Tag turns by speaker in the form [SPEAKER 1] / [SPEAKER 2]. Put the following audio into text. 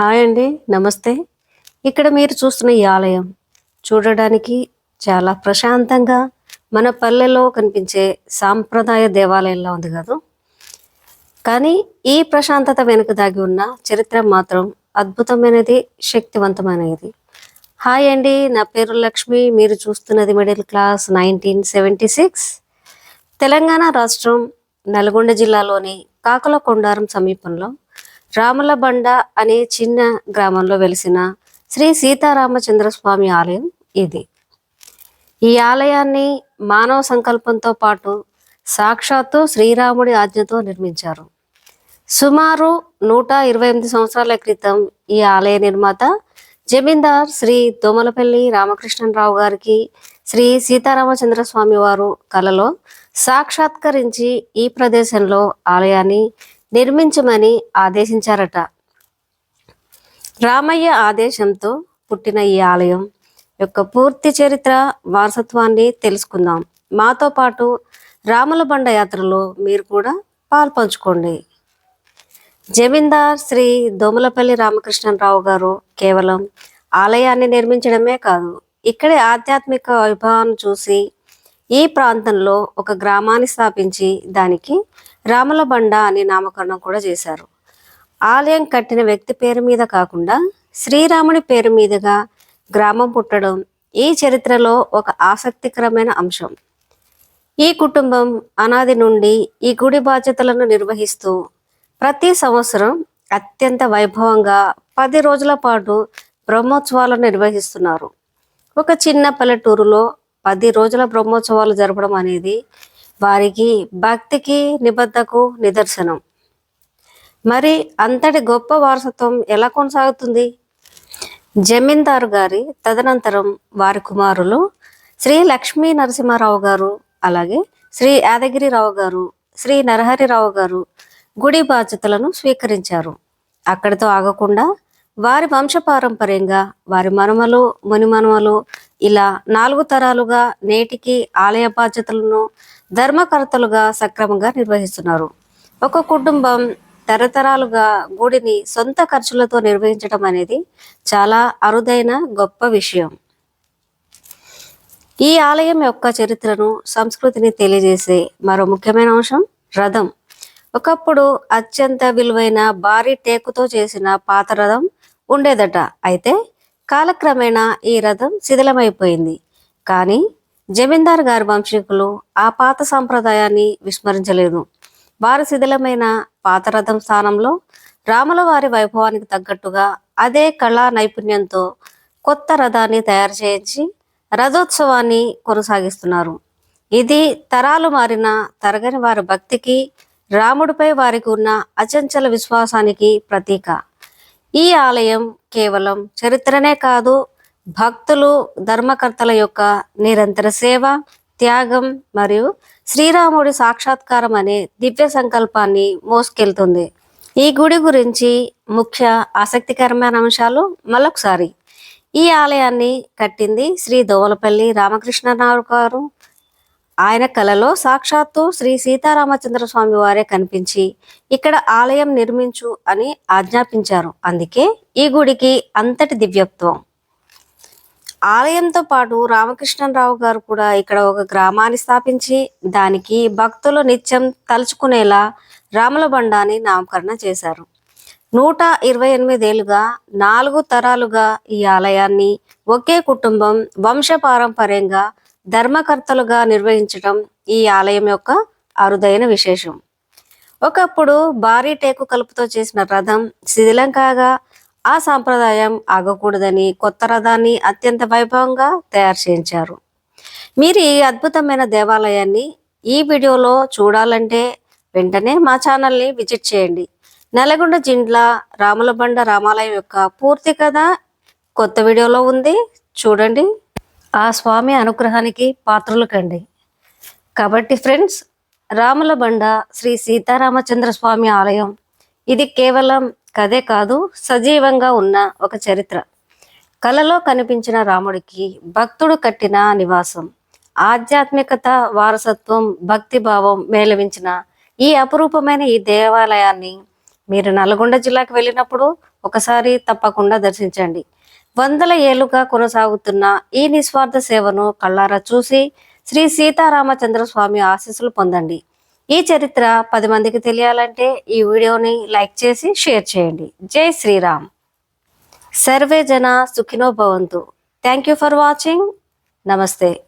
[SPEAKER 1] Hi అండి నమస్తే. ఇక్కడ మీరు చూస్తున్న ఈ ఆలయం చూడడానికి చాలా ప్రశాంతంగా మన పల్లెలో కనిపించే సాంప్రదాయ దేవాలయంలో ఉంది కాదు. కానీ ఈ ప్రశాంతత వెనుక దాగి ఉన్న చరిత్ర మాత్రం అద్భుతమైనది శక్తివంతమైనది. హాయ్ అండి నా పేరు లక్ష్మి. మీరు చూస్తున్నది middle class nineteen seventy six. Telangana రాష్ట్రం నల్గొండ జిల్లాలోని కాకల కొండారం సమీపంలో రాములబండ అనే చిన్న గ్రామంలో వెలిసిన శ్రీ సీతారామచంద్ర స్వామి ఆలయం ఇది. ఈ ఆలయాన్ని మానవ సంకల్పంతో పాటు సాక్షాత్తు శ్రీరాముడి ఆజ్ఞతో నిర్మించారు. సుమారు నూట ఇరవై ఎనిమిది సంవత్సరాల క్రితం ఈ ఆలయ నిర్మాత జమీందార్ శ్రీ దోమలపల్లి రామకృష్ణరావు గారికి శ్రీ సీతారామచంద్ర స్వామి వారు కలలో సాక్షాత్కరించి ఈ ప్రదేశంలో ఆలయాన్ని నిర్మించమని ఆదేశించారట. రామయ్య ఆదేశంతో పుట్టిన ఈ ఆలయం యొక్క పూర్తి చరిత్ర వారసత్వాన్ని తెలుసుకుందాం. మాతో పాటు రాముల బండ యాత్రలో మీరు కూడా పాల్పంచుకోండి. జమీందార్ శ్రీ దోమలపల్లి రామకృష్ణరావు గారు కేవలం ఆలయాన్ని నిర్మించడమే కాదు ఇక్కడే ఆధ్యాత్మిక వైభవాన్ని చూసి ఈ ప్రాంతంలో ఒక గ్రామాన్ని స్థాపించి దానికి రాముల బండ అని నామకరణం కూడా చేశారు. ఆలయం కట్టిన వ్యక్తి పేరు మీద కాకుండా శ్రీరాముడి పేరు మీదుగా గ్రామం పుట్టడం ఈ చరిత్రలో ఒక ఆసక్తికరమైన అంశం. ఈ కుటుంబం అనాది నుండి ఈ గుడి బాధ్యతలను నిర్వహిస్తూ ప్రతి సంవత్సరం అత్యంత వైభవంగా పది రోజుల పాటు బ్రహ్మోత్సవాలను నిర్వహిస్తున్నారు. ఒక చిన్న పల్లెటూరులో పది రోజుల బ్రహ్మోత్సవాలు జరపడం అనేది వారికి భక్తికి నిబద్ధకు నిదర్శనం. మరి అంతటి గొప్ప వారసత్వం ఎలా కొనసాగుతుంది? జమీందారు గారి తదనంతరం వారి కుమారులు శ్రీ లక్ష్మీ నరసింహారావు గారు అలాగే శ్రీ యాదగిరిరావు గారు శ్రీ నరహరిరావు గారు గుడి బాధ్యతలను స్వీకరించారు. అక్కడితో ఆగకుండా వారి వంశపారంపర్యంగా వారి మనమలు మునిమనమలు ఇలా నాలుగు తరాలుగా నేటికి ఆలయ బాధ్యతలను ధర్మకర్తలుగా సక్రమంగా నిర్వహిస్తున్నారు. ఒక కుటుంబం తరతరాలుగా గుడిని సొంత ఖర్చులతో నిర్వహించడం అనేది చాలా అరుదైన గొప్ప విషయం. ఈ ఆలయం యొక్క చరిత్రను సంస్కృతిని తెలియజేసే మరో ముఖ్యమైన అంశం రథం. ఒకప్పుడు అత్యంత విలువైన భారీ టేకుతో చేసిన పాత రథం ఉండేదట. అయితే కాలక్రమేణా ఈ రథం శిథిలమైపోయింది. కానీ జమీందార్ గారి వంశీకులు ఆ పాత సాంప్రదాయాన్ని విస్మరించలేదు. వారి శిథిలమైన పాత రథం స్థానంలో రాముల వారి వైభవానికి తగ్గట్టుగా అదే కళా నైపుణ్యంతో కొత్త రథాన్ని తయారు చేయించి రథోత్సవాన్ని కొనసాగిస్తున్నారు. ఇది తరాలు మారిన తరగని వారి భక్తికి రాముడిపై వారికి ఉన్న అచంచల విశ్వాసానికి ప్రతీక. ఈ ఆలయం కేవలం చరిత్రనే కాదు భక్తులు ధర్మకర్తల యొక్క నిరంతర సేవ త్యాగం మరియు శ్రీరాముడి సాక్షాత్కారం అనే దివ్య సంకల్పాన్ని మోసుకెళ్తుంది. ఈ గుడి గురించి ముఖ్య ఆసక్తికరమైన అంశాలు మరొకసారి. ఈ ఆలయాన్ని కట్టింది శ్రీ దోవలపల్లి రామకృష్ణరావు గారు. ఆయన కలలో సాక్షాత్తు శ్రీ సీతారామచంద్ర స్వామి వారే కనిపించి ఇక్కడ ఆలయం నిర్మించు అని ఆజ్ఞాపించారు. అందుకే ఈ గుడికి అంతటి దివ్యత్వం. ఆలయంతో పాటు రామకృష్ణరావు గారు కూడా ఇక్కడ ఒక గ్రామాన్ని స్థాపించి దానికి భక్తులు నిత్యం తలుచుకునేలా రాముల బండాన్ని నామకరణ చేశారు. నూట ఇరవై ఎనిమిదేళ్ళుగా నాలుగు తరాలుగా ఈ ఆలయాన్ని ఒకే కుటుంబం వంశపారంపర్యంగా ధర్మకర్తలుగా నిర్వహించడం ఈ ఆలయం యొక్క అరుదైన విశేషం. ఒకప్పుడు భారీ టేకు కలుపుతో చేసిన రథం శిథిలం కాగా ఆ సాంప్రదాయం ఆగకూడదని కొత్త రథాన్ని అత్యంత వైభవంగా తయారు చేయించారు. మీరు ఈ అద్భుతమైన దేవాలయాన్ని ఈ వీడియోలో చూడాలంటే వెంటనే మా ఛానల్ని విజిట్ చేయండి. నల్గొండ జిండ్ల రాములబండ రామాలయం యొక్క పూర్తి కథ కొత్త వీడియోలో ఉంది. చూడండి. ఆ స్వామి అనుగ్రహానికి పాత్రలు కండి కాబట్టి ఫ్రెండ్స్ రాముల బండ శ్రీ సీతారామచంద్ర స్వామి ఆలయం. ఇది కేవలం కథే కాదు సజీవంగా ఉన్న ఒక చరిత్ర. కలలో కనిపించిన రాముడికి భక్తుడు కట్టిన నివాసం. ఆధ్యాత్మికత వారసత్వం భక్తిభావం మేళవించిన ఈ అపురూపమైన ఈ దేవాలయాన్ని మీరు నల్గొండ జిల్లాకు వెళ్ళినప్పుడు ఒకసారి తప్పకుండా దర్శించండి. వందల ఏళ్ళుగా కొనసాగుతున్న ఈ నిస్వార్థ సేవను కళ్ళారా చూసి శ్రీ సీతారామచంద్ర స్వామి ఆశీస్సులు పొందండి. ఈ చరిత్ర పది మందికి తెలియాలంటే ఈ వీడియోని లైక్ చేసి షేర్ చేయండి. జై శ్రీరామ్. సర్వే జన సుఖినో భవంతు. Thank you for watching. నమస్తే.